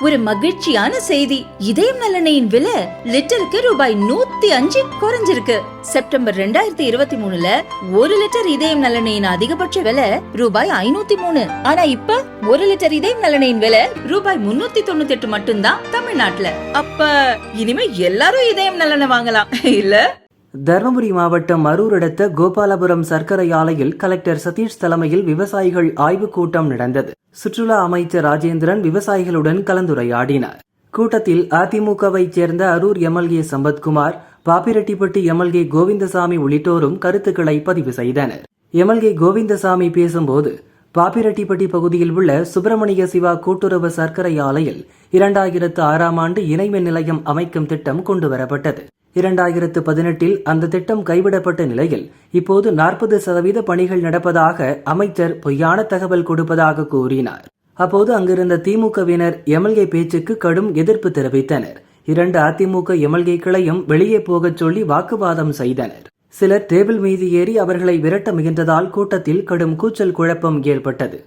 ஒரு மகிழ்ச்சியான செய்தி. இதயம் நல்லெண்ணெயின் விலை லிட்டருக்கு ரூபாய் நூத்தி அஞ்சு குறைஞ்சிருக்கு. செப்டம்பர் ரெண்டாயிரத்தி இருபத்தி மூணுல ஒரு லிட்டர் இதயம் நலனையின் அதிகபட்ச விலை ரூபாய் ஐநூத்தி மூணு. ஆனா இப்ப ஒரு லிட்டர் இதயம் நலனையின் விலை ரூபாய் முன்னூத்தி தொண்ணூத்தி எட்டு மட்டும்தான் தமிழ்நாட்டுல. அப்ப இனிமே எல்லாரும் இதயம் நலனை வாங்கலாம். இல்ல? தருமபுரி மாவட்டம் அரூர் அடுத்த கோபாலபுரம் சர்க்கரை ஆலையில் கலெக்டர் சதீஷ் தலைமையில் விவசாயிகள் ஆய்வுக் கூட்டம் நடந்தது. சுற்றுலா அமைச்சர் ராஜேந்திரன் விவசாயிகளுடன் கலந்துரையாடினார். கூட்டத்தில் அதிமுகவைச் சேர்ந்த அரூர் எம்எல்ஏ சம்பத்குமார் பாப்பிரெட்டிப்பட்டி எம்எல்ஏ கோவிந்தசாமி உள்ளிட்டோரும் கருத்துக்களை பதிவு செய்தனர். எம்எல்ஏ கோவிந்தசாமி பேசும்போது பாப்பிரெட்டிப்பட்டி பகுதியில் உள்ள சுப்பிரமணிய சிவா கூட்டுறவு சர்க்கரை ஆலையில் இரண்டாயிரத்து ஆறாம் ஆண்டு இணைமின் நிலையம் அமைக்கும் திட்டம் கொண்டுவரப்பட்டது. இரண்டாயிரத்து பதினெட்டில் அந்த திட்டம் கைவிடப்பட்ட நிலையில் இப்போது நாற்பது சதவீத பணிகள் நடப்பதாக அமைச்சர் பொய்யான தகவல் கொடுப்பதாக கூறினார். அப்போது அங்கிருந்த திமுகவினர் எம்எல்ஏ பேச்சுக்கு கடும் எதிர்ப்பு தெரிவித்தனர். இரண்டு அதிமுக எம்எல்ஏக்களையும் வெளியே போகச் சொல்லி வாக்குவாதம் செய்தனர். சிலர் டேபிள் மீது ஏறி அவர்களை விரட்ட முயன்றதால் கூட்டத்தில் கடும் கூச்சல் குழப்பம் ஏற்பட்டது.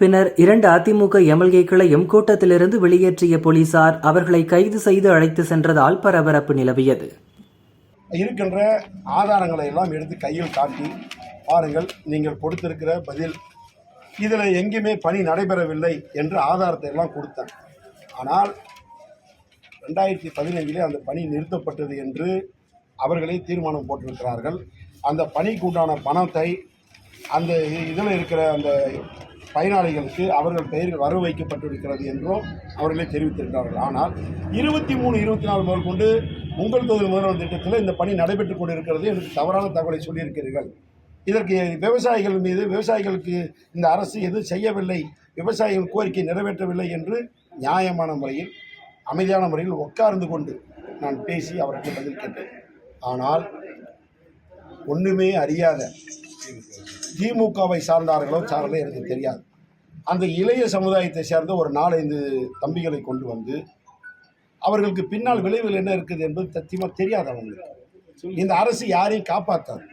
பின்னர் இரண்டு அதிமுக எம்எல்ஏக்களையும் கூட்டத்திலிருந்து வெளியேற்றிய போலீசார் அவர்களை கைது செய்து அழைத்து சென்றதால் பரபரப்பு நிலவியது. இருக்கின்ற ஆதாரங்களை எல்லாம் எடுத்து கையில் காட்டி பாருங்கள் நீங்கள் கொடுத்திருக்கிற பதில் இதில் எங்கேயுமே பணி நடைபெறவில்லை என்று ஆதாரத்தை எல்லாம் கொடுத்தேன். ஆனால் ரெண்டாயிரத்தி பதினைஞ்சிலே அந்த பணி நிறுத்தப்பட்டது என்று அவர்களே தீர்மானம் போட்டிருக்கிறார்கள். அந்த பணிக்கு உண்டான பணத்தை அந்த இதில் இருக்கிற அந்த பயனாளிகளுக்கு அவர்கள் பெயர்கள் வர வைக்கப்பட்டிருக்கிறது என்றும் அவர்களே தெரிவித்திருக்கிறார்கள். ஆனால் இருபத்தி மூணு இருபத்தி நாலு முதல் கொண்டு உங்கள் தொகுதி முதல்வர் திட்டத்தில் இந்த பணி நடைபெற்றுக் கொண்டிருக்கிறது என்று தவறான தகவலை சொல்லியிருக்கிறீர்கள். இதற்கு விவசாயிகள் மீது விவசாயிகளுக்கு இந்த அரசு எதுவும் செய்யவில்லை விவசாயிகள் கோரிக்கை நிறைவேற்றவில்லை என்று நியாயமான முறையில் அமைதியான முறையில் உட்கார்ந்து கொண்டு நான் பேசி அவருக்கு பதில் கேட்டேன். ஆனால் ஒன்றுமே அறியாத திமுகவை சார்ந்தார்களோ சார்ந்தே எனக்கு தெரியாது. அந்த இளைய சமுதாயத்தை சேர்ந்த ஒரு நாலஞ்சு தம்பிகளை கொண்டு வந்து அவர்களுக்கு பின்னால் விளைவுகள் என்ன இருக்குது என்பது சத்தியமாக தெரியாது அவங்களுக்கு. இந்த அரசு யாரையும் காப்பாற்றாது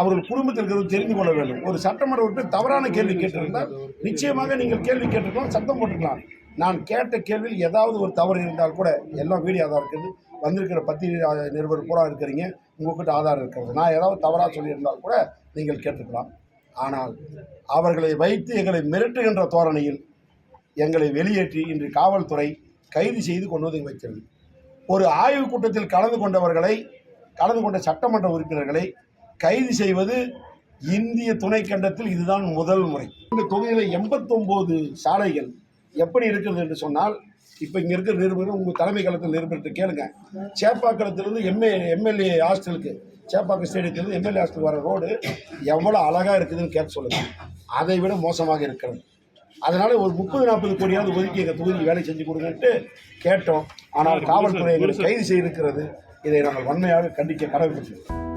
அவர்கள் குடும்பத்தில் இருக்கிறது தெரிந்து கொள்ள வேண்டும். ஒரு சட்டமன்ற உறுப்பினர் தவறான கேள்வி கேட்டிருந்தால் நிச்சயமாக நீங்கள் கேள்வி கேட்டிருக்கலாம் சத்தம் போட்டுக்கலாம். நான் கேட்ட கேள்வியில் ஏதாவது ஒரு தவறு இருந்தால் கூட எல்லாம் வீடியோ ஆதாரம் இருக்குது. வந்திருக்கிற பத்திரிகை நிருபர் பூரா இருக்கிறீங்க. உங்கள்கிட்ட ஆதாரம் இருக்கிறது. நான் ஏதாவது தவறாக சொல்லியிருந்தால் கூட நீங்கள் கேட்டுக்கலாம். ஆனால் அவர்களை வைத்து எங்களை மிரட்டுகின்ற தோரணையில் எங்களை வெளியேற்றி இன்று காவல்துறை கைது செய்து கொண்டு வந்து வைக்கிறது. ஒரு ஆய்வுக் கூட்டத்தில் கலந்து கொண்டவர்களை கலந்து கொண்ட சட்டமன்ற உறுப்பினர்களை கைது செய்வது இந்திய துணைக்கண்டத்தில் இதுதான் முதல் முறை. இந்த தொகுதியில் எண்பத்தொம்போது சாலைகள் எப்படி இருக்கிறது என்று சொன்னால் இப்போ இங்கே இருக்கிற நிருபர்கள் உங்கள் தலைமை களத்தில் நிருபர்கிட்ட கேளுங்க. சேப்பாக்கலத்திலிருந்து எம்ஏ எம்எல்ஏ ஹாஸ்டலுக்கு சேப்பாக்கம் ஸ்டேடியத்திலிருந்து எம்எல்ஏ ஹாஸ்டல் வர ரோடு எவ்வளோ அழகாக இருக்குதுன்னு கேட்க சொல்லுங்கள் அதை விட மோசமாக இருக்கிறது. அதனால ஒரு முப்பது நாற்பது கோடியாவது ஒதுக்கி எங்கள் தொகுதிக்கு வேலை செஞ்சு கொடுங்கன்ட்டு கேட்டோம். ஆனால் காவல்துறை எங்களை கைது செய்திருக்கிறது. இதை நாங்கள் வன்மையாக கண்டிக்க கடமைப்பட்டிருக்கிறோம்